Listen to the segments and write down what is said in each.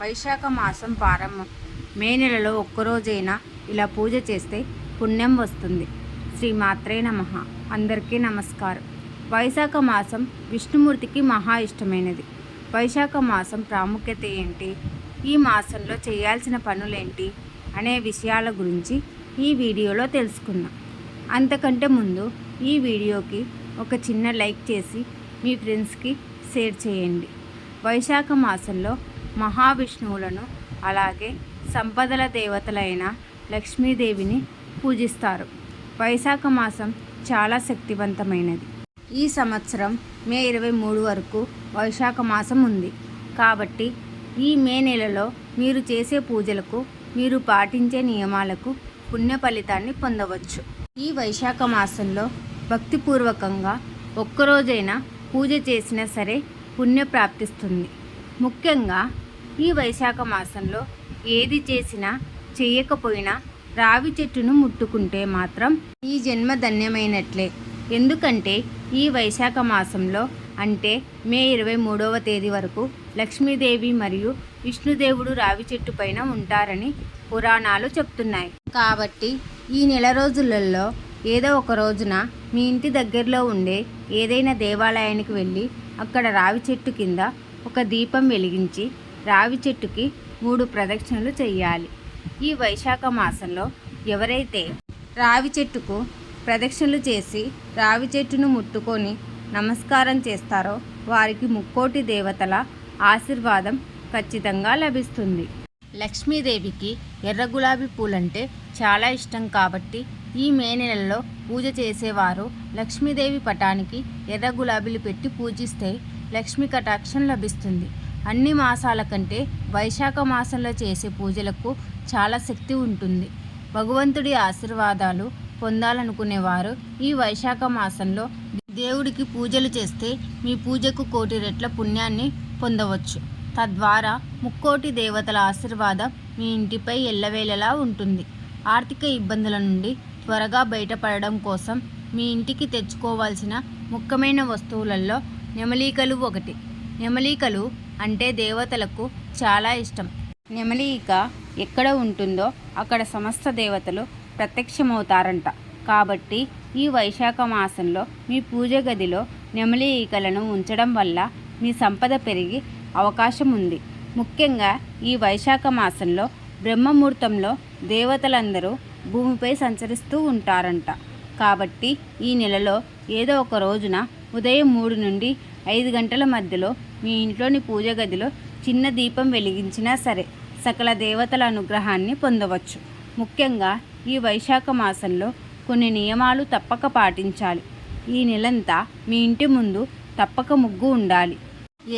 వైశాఖ మాసం ప్రారంభం. మే నెలలో ఒక్కరోజైనా ఇలా పూజ చేస్తే పుణ్యం వస్తుంది. శ్రీ మాత్రే నమ. అందరికీ నమస్కారం. వైశాఖ మాసం విష్ణుమూర్తికి మహా ఇష్టమైనది. వైశాఖ మాసం ప్రాముఖ్యత ఏంటి? ఈ మాసంలో చేయాల్సిన పనులేంటి? అనే విషయాల గురించి ఈ వీడియోలో తెలుసుకుందాం. అంతకంటే ముందు ఈ వీడియోకి ఒక చిన్న లైక్ చేసి మీ ఫ్రెండ్స్కి షేర్ చేయండి. వైశాఖ మాసంలో మహావిష్ణువులను అలాగే సంపదల దేవతలైన లక్ష్మీదేవిని పూజిస్తారు. వైశాఖ మాసం చాలా శక్తివంతమైనది. ఈ సంవత్సరం మే ఇరవై మూడు వరకు వైశాఖ మాసం ఉంది. కాబట్టి ఈ మే నెలలో మీరు చేసే పూజలకు మీరు పాటించే నియమాలకు పుణ్య ఫలితాన్ని పొందవచ్చు. ఈ వైశాఖ మాసంలో భక్తిపూర్వకంగా ఒక్కరోజైనా పూజ చేసినా సరే పుణ్య ప్రాప్తిస్తుంది. ముఖ్యంగా ఈ వైశాఖ మాసంలో ఏది చేసినా చేయకపోయినా రావి చెట్టును ముట్టుకుంటే మాత్రం ఈ జన్మ ధన్యమైనట్లే. ఎందుకంటే ఈ వైశాఖ మాసంలో అంటే మే ఇరవై మూడవ తేదీ వరకు లక్ష్మీదేవి మరియు విష్ణుదేవుడు రావి చెట్టు పైన ఉంటారని పురాణాలు చెప్తున్నాయి. కాబట్టి ఈ నెల రోజులలో ఏదో ఒక రోజున మీ ఇంటి దగ్గరలో ఉండే ఏదైనా దేవాలయానికి వెళ్ళి అక్కడ రావి చెట్టు కింద ఒక దీపం వెలిగించి రావి చెట్టుకి మూడు ప్రదక్షిణలు చేయాలి ఈ వైశాఖ మాసంలో ఎవరైతే రావి చెట్టుకు ప్రదక్షిణలు చేసి రావి చెట్టును ముట్టుకొని నమస్కారం చేస్తారో వారికి ముక్కోటి దేవతల ఆశీర్వాదం ఖచ్చితంగా లభిస్తుంది. లక్ష్మీదేవికి ఎర్ర గులాబీ పూలంటే చాలా ఇష్టం కాబట్టి ఈ మే నెలలో పూజ చేసేవారు లక్ష్మీదేవి పటానికి ఎర్ర గులాబీలు పెట్టి పూజిస్తే లక్ష్మీ కటాక్షం లభిస్తుంది. అన్ని మాసాల కంటే వైశాఖ మాసంలో చేసే పూజలకు చాలా శక్తి ఉంటుంది. భగవంతుడి ఆశీర్వాదాలు పొందాలనుకునేవారు ఈ వైశాఖ మాసంలో దేవుడికి పూజలు చేస్తే మీ పూజకు కోటి రెట్ల పుణ్యాన్ని పొందవచ్చు. తద్వారా ముక్కోటి దేవతల ఆశీర్వాదం మీ ఇంటిపై ఎల్లవేళలా ఉంటుంది. ఆర్థిక ఇబ్బందుల నుండి త్వరగా బయటపడడం కోసం మీ ఇంటికి తెచ్చుకోవాల్సిన ముఖ్యమైన వస్తువులలో నెమలీకలు ఒకటి. నెమలీకలు అంటే దేవతలకు చాలా ఇష్టం. నెమలీక ఎక్కడ ఉంటుందో అక్కడ సమస్త దేవతలు ప్రత్యక్షమవుతారంట. కాబట్టి ఈ వైశాఖ మాసంలో మీ పూజ గదిలో నెమలి ఈకలను ఉంచడం వల్ల మీ సంపద పెరిగి అవకాశం ఉంది ముఖ్యంగా ఈ వైశాఖ మాసంలో బ్రహ్మముహూర్తంలో దేవతలందరూ భూమిపై సంచరిస్తూ ఉంటారంట. కాబట్టి ఈ నెలలో ఏదో ఒక రోజున ఉదయం మూడు నుండి ఐదు గంటల మధ్యలో మీ ఇంట్లోని పూజ గదిలో చిన్న దీపం వెలిగించినా సరే సకల దేవతల అనుగ్రహాన్ని పొందవచ్చు. ముఖ్యంగా ఈ వైశాఖ మాసంలో కొన్ని నియమాలు తప్పక పాటించాలి. ఈ నెలంతా మీ ఇంటి ముందు తప్పక ముగ్గు ఉండాలి.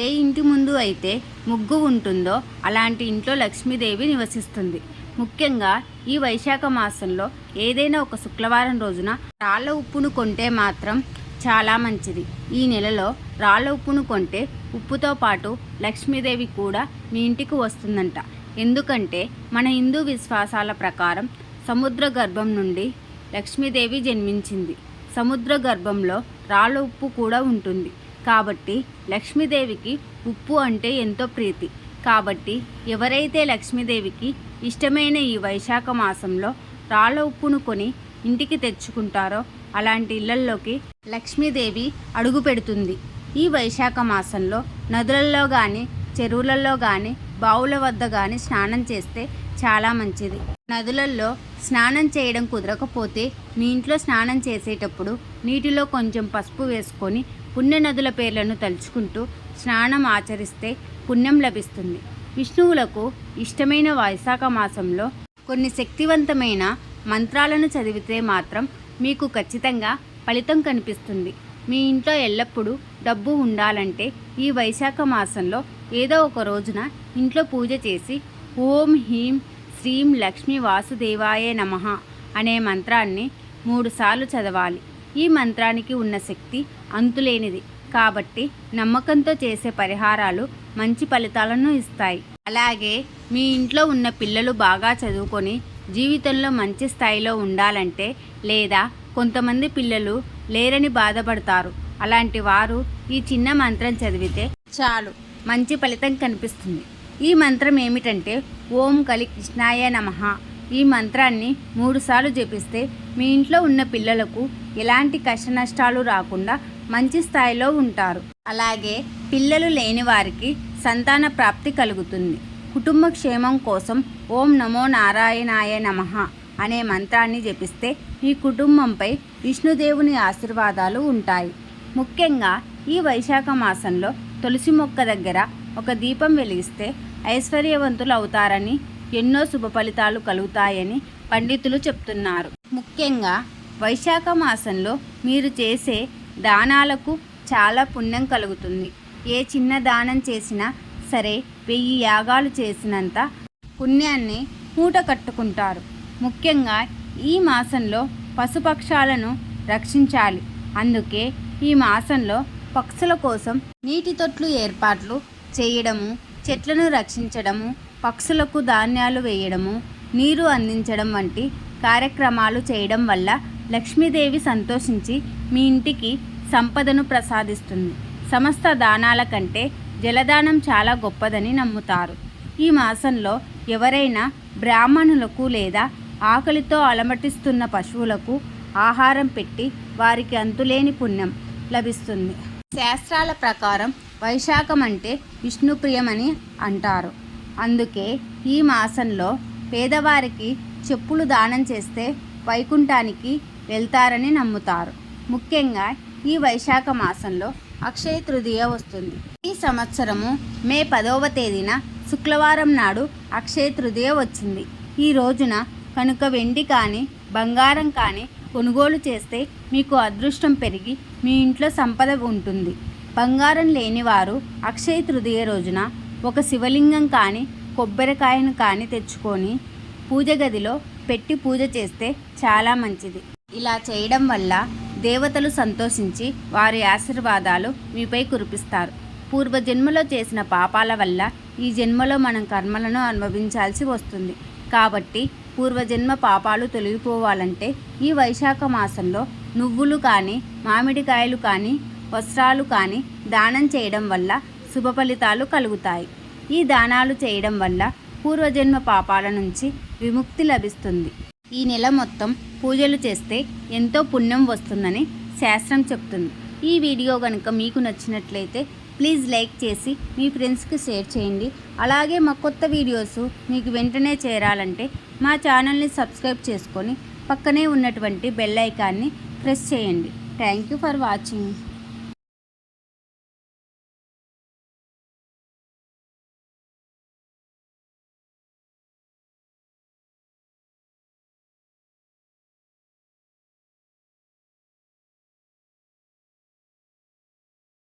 ఏ ఇంటి ముందు అయితే ముగ్గు ఉంటుందో అలాంటి ఇంట్లో లక్ష్మీదేవి నివసిస్తుంది. ముఖ్యంగా ఈ వైశాఖ మాసంలో ఏదైనా ఒక శుక్రవారం రోజున రాళ్ళ ఉప్పును కొంటే మాత్రం చాలా మంచిది. ఈ నెలలో రాళ్ళ ఉప్పును కొంటే ఉప్పుతో పాటు లక్ష్మీదేవి కూడా మీ ఇంటికి వస్తుందంట. ఎందుకంటే మన హిందూ విశ్వాసాల ప్రకారం సముద్ర గర్భం నుండి లక్ష్మీదేవి జన్మించింది. సముద్ర గర్భంలో రాళ్ళ ఉప్పు కూడా ఉంటుంది. కాబట్టి లక్ష్మీదేవికి ఉప్పు అంటే ఎంతో ప్రీతి. కాబట్టి ఎవరైతే లక్ష్మీదేవికి ఇష్టమైన ఈ వైశాఖ మాసంలో రాళ్ళ ఉప్పును కొని ఇంటికి తెచ్చుకుంటారో అలాంటి ఇళ్ళల్లోకి లక్ష్మీదేవి అడుగు పెడుతుంది. ఈ వైశాఖ మాసంలో నదులలో కానీ చెరువులలో కానీ బావుల వద్ద కానీ స్నానం చేస్తే చాలా మంచిది. నదులలో స్నానం చేయడం కుదరకపోతే మీ ఇంట్లో స్నానం చేసేటప్పుడు నీటిలో కొంచెం పసుపు వేసుకొని పుణ్య నదుల పేర్లను తలుచుకుంటూ స్నానం ఆచరిస్తే పుణ్యం లభిస్తుంది. విష్ణువులకు ఇష్టమైన వైశాఖ మాసంలో కొన్ని శక్తివంతమైన మంత్రాలను చదివితే మాత్రం మీకు ఖచ్చితంగా ఫలితం కనిపిస్తుంది. మీ ఇంట్లో ఎల్లప్పుడూ డబ్బు ఉండాలంటే ఈ వైశాఖ మాసంలో ఏదో ఒక రోజున ఇంట్లో పూజ చేసి ఓం హీం శ్రీం లక్ష్మీ వాసుదేవాయే నమః అనే మంత్రాన్ని మూడుసార్లు చదవాలి. ఈ మంత్రానికి ఉన్న శక్తి అంతులేనిది. కాబట్టి నమ్మకంతో చేసే పరిహారాలు మంచి ఫలితాలను ఇస్తాయి. అలాగే మీ ఇంట్లో ఉన్న పిల్లలు బాగా చదువుకొని జీవితంలో మంచి స్థాయిలో ఉండాలంటే లేదా కొంతమంది పిల్లలు లేరని బాధపడతారు. అలాంటి వారు ఈ చిన్న మంత్రం చదివితే చాలు మంచి ఫలితం కనిపిస్తుంది. ఈ మంత్రం ఏమిటంటే ఓం కలి కృష్ణాయ నమః. ఈ మంత్రాన్ని మూడుసార్లు జపిస్తే మీ ఇంట్లో ఉన్న పిల్లలకు ఎలాంటి కష్ట నష్టాలు రాకుండా మంచి స్థాయిలో ఉంటారు. అలాగే పిల్లలు లేని వారికి సంతాన ప్రాప్తి కలుగుతుంది. కుటుంబ క్షేమం కోసం ఓం నమో నారాయణాయ నమః అనే మంత్రాన్ని జపిస్తే మీ కుటుంబంపై విష్ణుదేవుని ఆశీర్వాదాలు ఉంటాయి. ముఖ్యంగా ఈ వైశాఖ మాసంలో తులసి మొక్క దగ్గర ఒక దీపం వెలిగిస్తే ఐశ్వర్యవంతులు అవుతారని ఎన్నో శుభ ఫలితాలు కలుగుతాయని పండితులు చెప్తున్నారు. ముఖ్యంగా వైశాఖ మాసంలో మీరు చేసే దానాలకు చాలా పుణ్యం కలుగుతుంది. ఏ చిన్న దానం చేసినా సరే వెయ్యి యాగాలు చేసినంత పుణ్యాన్ని మూట కట్టుకుంటారు. ముఖ్యంగా ఈ మాసంలో పశుపక్షాలను రక్షించాలి. అందుకే ఈ మాసంలో పక్షుల కోసం నీటి తొట్లు ఏర్పాట్లు చేయడము చెట్లను రక్షించడము పక్షులకు ధాన్యాలు వేయడము నీరు అందించడం వంటి కార్యక్రమాలు చేయడం వల్ల లక్ష్మీదేవి సంతోషించి మీ ఇంటికి సంపదను ప్రసాదిస్తుంది. సమస్త దానాల కంటే జలదానం చాలా గొప్పదని నమ్ముతారు. ఈ మాసంలో ఎవరైనా బ్రాహ్మణులకు లేదా ఆకలితో అలమటిస్తున్న పశువులకు ఆహారం పెట్టి వారికి అంతులేని పుణ్యం లభిస్తుంది. శాస్త్రాల ప్రకారం వైశాఖం అంటే విష్ణుప్రియమని అంటారు. అందుకే ఈ మాసంలో పేదవారికి చెప్పులు దానం చేస్తే వైకుంఠానికి వెళ్తారని నమ్ముతారు. ముఖ్యంగా ఈ వైశాఖ మాసంలో అక్షయ తృతీయ వస్తుంది. ఈ సంవత్సరము మే పదవ తేదీన శుక్రవారం నాడు అక్షయ తృతీయ వచ్చింది. ఈ రోజున కనుక వెండి కానీ బంగారం కానీ కొనుగోలు చేస్తే మీకు అదృష్టం పెరిగి మీ ఇంట్లో సంపద ఉంటుంది. బంగారం లేనివారు అక్షయ తృతీయ రోజున ఒక శివలింగం కానీ కొబ్బరికాయను కానీ తెచ్చుకొని పూజ గదిలో పెట్టి పూజ చేస్తే చాలా మంచిది. ఇలా చేయడం వల్ల దేవతలు సంతోషించి వారి ఆశీర్వాదాలు మీపై కురిపిస్తారు. పూర్వజన్మలో చేసిన పాపాల వల్ల ఈ జన్మలో మనం కర్మలను అనుభవించాల్సి వస్తుంది. కాబట్టి పూర్వజన్మ పాపాలు తొలగిపోవాలంటే ఈ వైశాఖ మాసంలో నువ్వులు కానీ మామిడికాయలు కానీ వస్త్రాలు కానీ దానం చేయడం వల్ల శుభ ఫలితాలు కలుగుతాయి. ఈ దానాలు చేయడం వల్ల పూర్వజన్మ పాపాల నుంచి విముక్తి లభిస్తుంది. ఈ నెల మొత్తం పూజలు చేస్తే ఎంతో పుణ్యం వస్తుందని శాస్త్రం చెప్తుంది. ఈ వీడియో కనుక మీకు నచ్చినట్లయితే ప్లీజ్ లైక్ చేసి మీ ఫ్రెండ్స్కి షేర్ చేయండి. అలాగే మా కొత్త వీడియోస్ మీకు వెంటనే చేరాలంటే మా ఛానల్ని సబ్స్క్రైబ్ చేసుకొని పక్కనే ఉన్నటువంటి బెల్ ఐకాన్ని ప్రెస్ చేయండి. Thank you for watching.